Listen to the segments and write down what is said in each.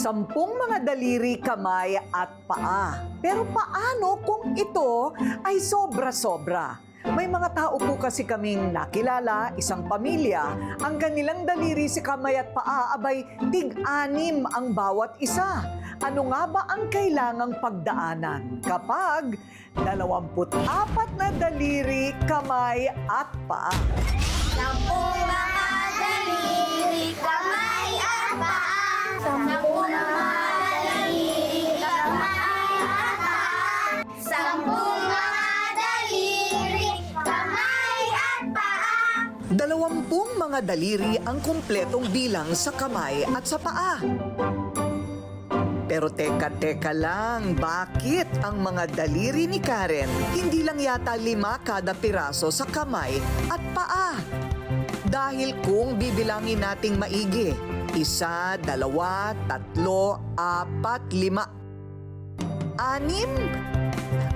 Sampung mga daliri, kamay at paa. Pero paano kung ito ay sobra-sobra? May mga tao po kasi kaming nakilala, isang pamilya, ang kanilang daliri si kamay at paa abay tig-anim ang bawat isa. Ano nga ba ang kailangang pagdaanan kapag 24 na daliri, kamay at paa? Sampung mga daliri, kamay at paa. Sampung mga daliri, kamay at paa. Sampung mga daliri, kamay at paa. Dalawampung mga daliri ang kumpletong bilang sa kamay at sa paa. Pero teka-teka lang, bakit ang mga daliri ni Karen hindi lang yata lima kada piraso sa kamay at paa? Dahil kung bibilangin nating maigi, isa, dalawa, tatlo, apat, lima, anim.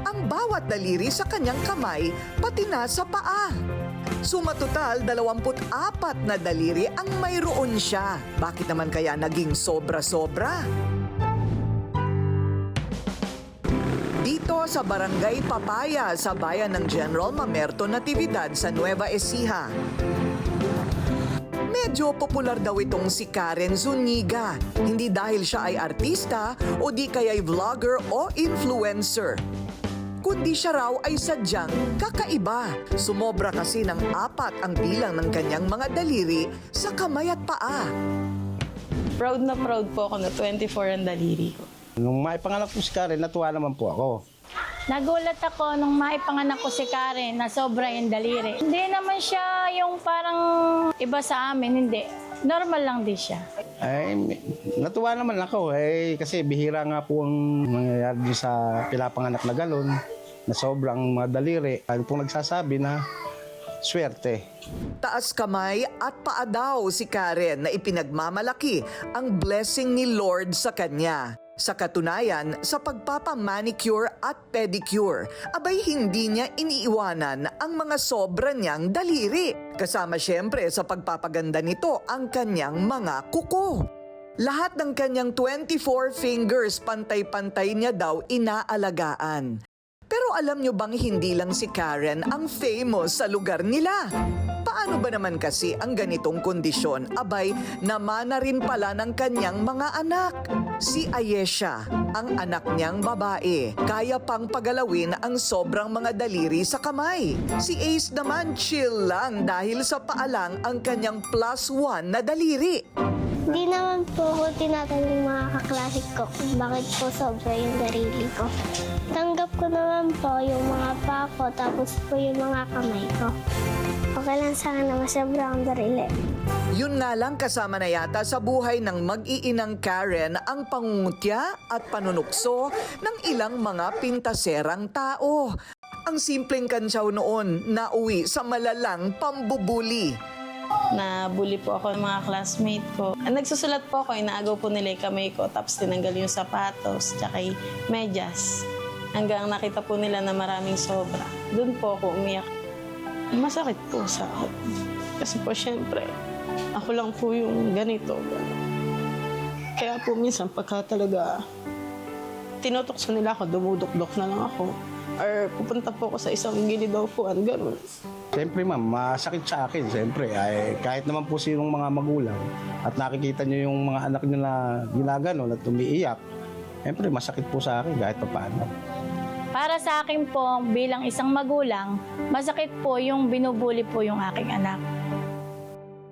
Ang bawat daliri sa kanyang kamay, pati na sa paa. Sumatotal, 24 na daliri ang mayroon siya. Bakit naman kaya naging sobra-sobra? Dito sa Barangay Papaya sa bayan ng General Mamerto Natividad sa Nueva Ecija. Medyo popular daw itong si Karen Zuniga. Hindi dahil siya ay artista o di kaya'y vlogger o influencer. Kundi siya raw ay sadyang kakaiba. Sumobra kasi ng apat ang bilang ng kanyang mga daliri sa kamay at paa. Proud na proud po ako na 24 ang daliri ko. Nung maipanganak ko si Karen, natuwa naman po ako. Nagulat ako nung maipanganak ko si Karen na sobra yung daliri. Hindi naman siya yung parang iba sa amin, hindi. Normal lang din siya. Ay, natuwa naman ako eh, kasi bihira nga po ang nangyayari sa pinapanganak na galon na sobrang madaliri. Ano pong nagsasabi na swerte. Taas kamay at paa daw si Karen na ipinagmamalaki ang blessing ni Lord sa kanya. Sa katunayan, sa pagpapamanicure at pedicure, abay hindi niya iniiwanan ang mga sobra niyang daliri. Kasama siyempre sa pagpapaganda nito ang kanyang mga kuko. Lahat ng kanyang 24 fingers pantay-pantay niya daw inaalagaan. Pero alam nyo bang hindi lang si Karen ang famous sa lugar nila? Paano ba naman kasi ang ganitong kondisyon? Abay, namana rin pala ng kanyang mga anak. Si Ayesha, ang anak niyang babae, kaya pang pagalawin ang sobrang mga daliri sa kamay. Si Ace naman chill lang dahil sa paalang ang kanyang plus one na daliri. Hindi naman po ako tinatanong mga kaklase ko kung bakit po sobra yung darili ko. Tanggap ko naman po yung mga pa ko tapos po yung mga kamay ko. Okay lang sa akin na masobra ang darili. Yun nga lang kasama na yata sa buhay ng mag-iinang Karen ang pangungutya at panunukso ng ilang mga pintaserang tao. Ang simpleng kansyaw noon na uwi sa malalang pambubuli. Na bully po ako ng mga classmate ko. Nagsusulat po ako, inaagaw po nila yung kamay ko, tapos tinanggal yung sapatos, tsaka yung medyas. Hanggang nakita po nila na maraming sobra. Doon po ako umiyak. Masakit po sa akin. Kasi po, syempre, ako lang po yung ganito. Kaya po minsan, pagka talaga tinutokso nila ako, dumudok-dok na lang ako. Or pupunta po ako sa isang gilid daw po, ganun. Siyempre ma'am, masakit sa akin. Siyempre, ay, kahit naman po sinong mga magulang at nakikita nyo yung mga anak nyo na ginaganon at umiiyak, siyempre masakit po sa akin kahit pa paano. Para sa akin po, bilang isang magulang, masakit po yung binubuli po yung aking anak.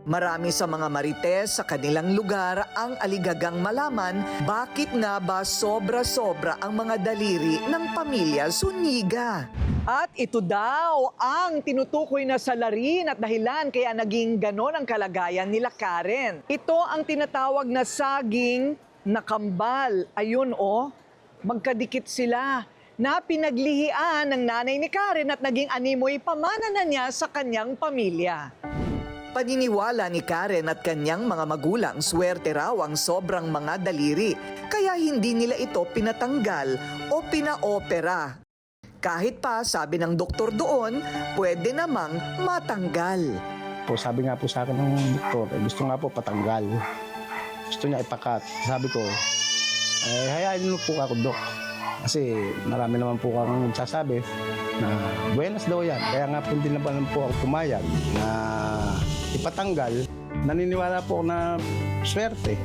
Marami sa mga marites sa kanilang lugar ang aligagang malaman bakit nga ba sobra-sobra ang mga daliri ng pamilya Suniga. At ito daw ang tinutukoy na salarin at dahilan kaya naging ganon ang kalagayan nila Karen. Ito ang tinatawag na saging na kambal. Ayun oh, magkadikit sila na pinaglihian ng nanay ni Karen at naging animoy pamana na niya sa kanyang pamilya. Paniniwala ni Karen at kanyang mga magulang swerte raw ang sobrang mga daliri, kaya hindi nila ito pinatanggal o pinaopera. Kahit pa, sabi ng doktor doon, pwede namang matanggal. Po, sabi nga po sa akin ng doktor, eh, gusto nga po patanggal. Gusto niya ipakat. Sabi ko, eh, hayaan nyo po ako, Dok. Kasi marami naman po kang nagsasabi na buenas daw yan. Kaya nga po din naman po ako pumayag na ipatanggal. Naniniwala po ako na swerte.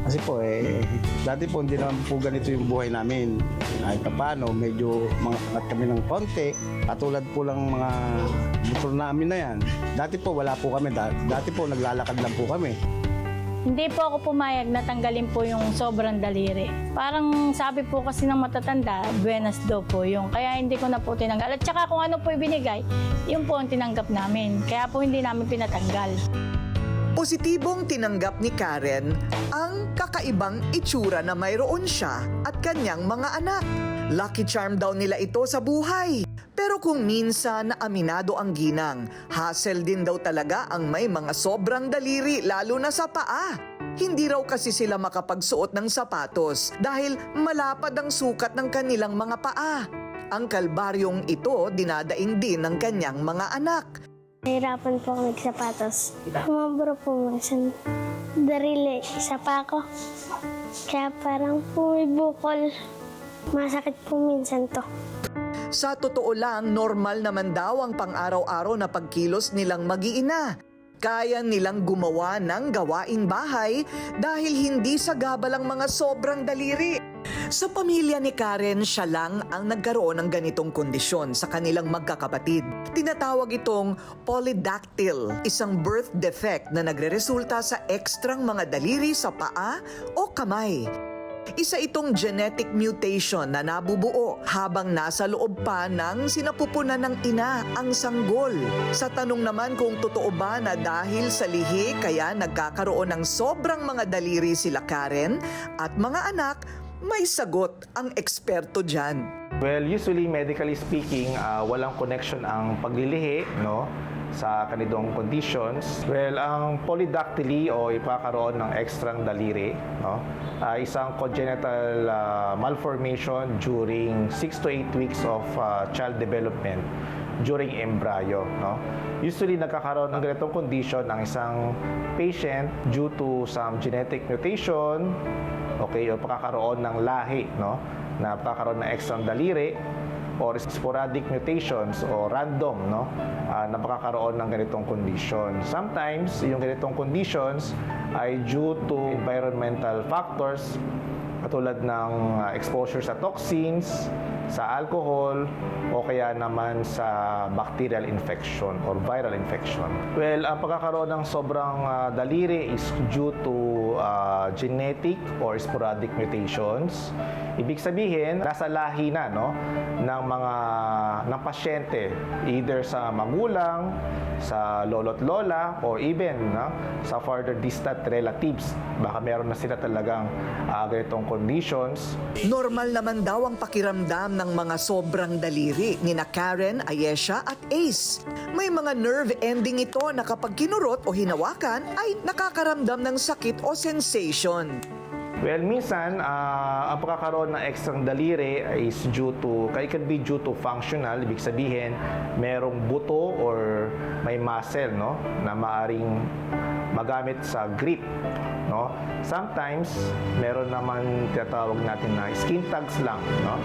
Kasi po, eh, dati po hindi naman po ganito yung buhay namin. Kahit pa paano, medyo mga angat kami ng konti. Katulad po lang mga motor namin na yan. Dati po, wala po kami. Da- Dati po, naglalakad lang po kami. Hindi po ako pumayag na tanggalin po yung sobrang daliri. Parang sabi po kasi ng matatanda, buenas daw po yung. Kaya hindi ko na po tinanggal. At saka kung ano po ibinigay, yun po ang tinanggap namin. Kaya po hindi namin pinatanggal. Positibong tinanggap ni Karen ang kakaibang itsura na mayroon siya at kanyang mga anak. Lucky charm daw nila ito sa buhay. Pero kung minsan na aminado ang ginang, hassle din daw talaga ang may mga sobrang daliri lalo na sa paa. Hindi raw kasi sila makapagsuot ng sapatos dahil malapad ang sukat ng kanilang mga paa. Ang kalbaryong ito dinadaing din ng kanyang mga anak. Nahirapan po ako nagsapatos. Kumabro po minsan. Darili, isa pa ako. Kaya parang po may. Masakit po minsan to. Sa totoo lang, normal naman daw ang pang-araw-araw na pagkilos nilang mag-iina. Kaya nilang gumawa ng gawaing bahay dahil hindi sa gabalang mga sobrang daliri. Sa pamilya ni Karen, siya lang ang nagkaroon ng ganitong kondisyon sa kanilang magkakapatid. Tinatawag itong polydactyl, isang birth defect na nagreresulta sa ekstrang mga daliri sa paa o kamay. Isa itong genetic mutation na nabubuo habang nasa loob pa ng sinapupunan ng ina ang sanggol. Sa tanong naman kung totoo ba na dahil sa lihi kaya nagkakaroon ng sobrang mga daliri sila Karen at mga anak, may sagot ang eksperto dyan. Well, usually medically speaking, ah, walang connection ang paglilihi, no? Sa kanitong conditions. Well, ang polydactyly o ipakaroon ng ekstrang daliri, no? ah, isang congenital ah, malformation during 6 to 8 weeks of ah, child development during embryo. No? Usually, nagkakaroon ng ganitong condition ng isang patient due to some genetic mutation, okay, o pagkakaroon ng lahi, no? na pagkakaroon ng extra daliri or sporadic mutations o random no ah, na makakaroon ng ganitong condition. Sometimes yung ganitong conditions ay due to environmental factors katulad ng ah, exposure sa toxins, sa alcohol o kaya naman sa bacterial infection or viral infection. Well, ang pagkakaroon ng sobrang ah, daliri is due to ah, genetic or sporadic mutations. Ibig sabihin, nasa lahi na no ng mga ng pasyente either sa magulang, sa lolo't lola or even no, sa further distant relatives. Baka meron na sila talagang ah, ganitong conditions Normal naman daw ang pakiramdam ng mga sobrang daliri ni na Karen, Ayesha at Ace. May mga nerve ending ito na kapag kinurot o hinawakan ay nakakaramdam ng sakit o sensation. Well, minsan, ah, ang pagkakaroon ng ekstrang daliri is due to, it can be due to functional, ibig sabihin, merong buto or may muscle, no, na maaring magamit sa grip, no. Sometimes, meron naman tinatawag natin na skin tags lang, no,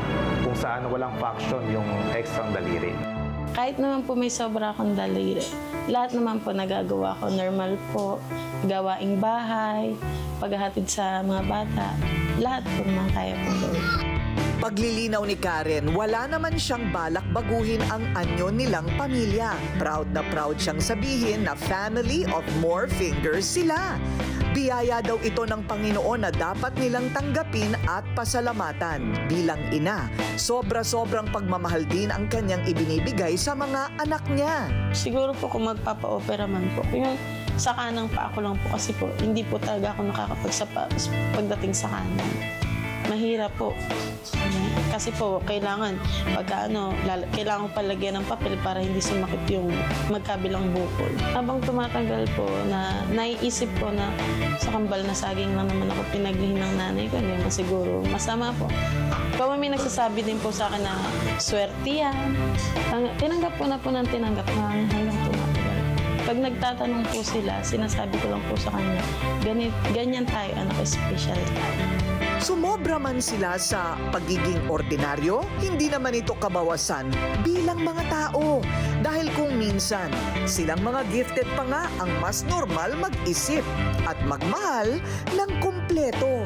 kung saan walang function yung ekstrang daliri. Kahit naman po may sobra akong daliri, lahat naman po nagagawa ko. Normal po, gawaing bahay, paghahatid sa mga bata, lahat po naman kaya po gawin. Paglilinaw ni Karen, wala naman siyang balak baguhin ang anyo nilang pamilya. Proud na proud siyang sabihin na family of more fingers sila. Biyaya daw ito ng Panginoon na dapat nilang tanggapin at pasalamatan. Bilang ina, sobra-sobrang pagmamahal din ang kanyang ibinibigay sa mga anak niya. Siguro po kung magpapa-opera man po, yung sa kanang pa ako lang po kasi po, hindi po talaga ako nakakapagsapa pagdating sa kanan. Mahirap po. Kasi po, kailangan, pagka ano, kailangan ko palagyan ng papel para hindi sumakit yung magkabilang bukol. Habang tumatanggal po, na naiisip ko na sa kambal na saging lang naman ako pinaglihin ng nanay ko, hindi siguro masama po. Kung may nagsasabi din po sa akin na swerte yan, tinanggap ko na po ng tinanggap na hanggang tumatagal. Pag nagtatanong po sila, sinasabi ko lang po sa kanya, ganit, ganyan tayo, anak, special tayo. Sumobra man sila sa pagiging ordinaryo, hindi naman ito kabawasan bilang mga tao. Dahil kung minsan, silang mga gifted pa nga ang mas normal mag-isip at magmahal ng kumpleto.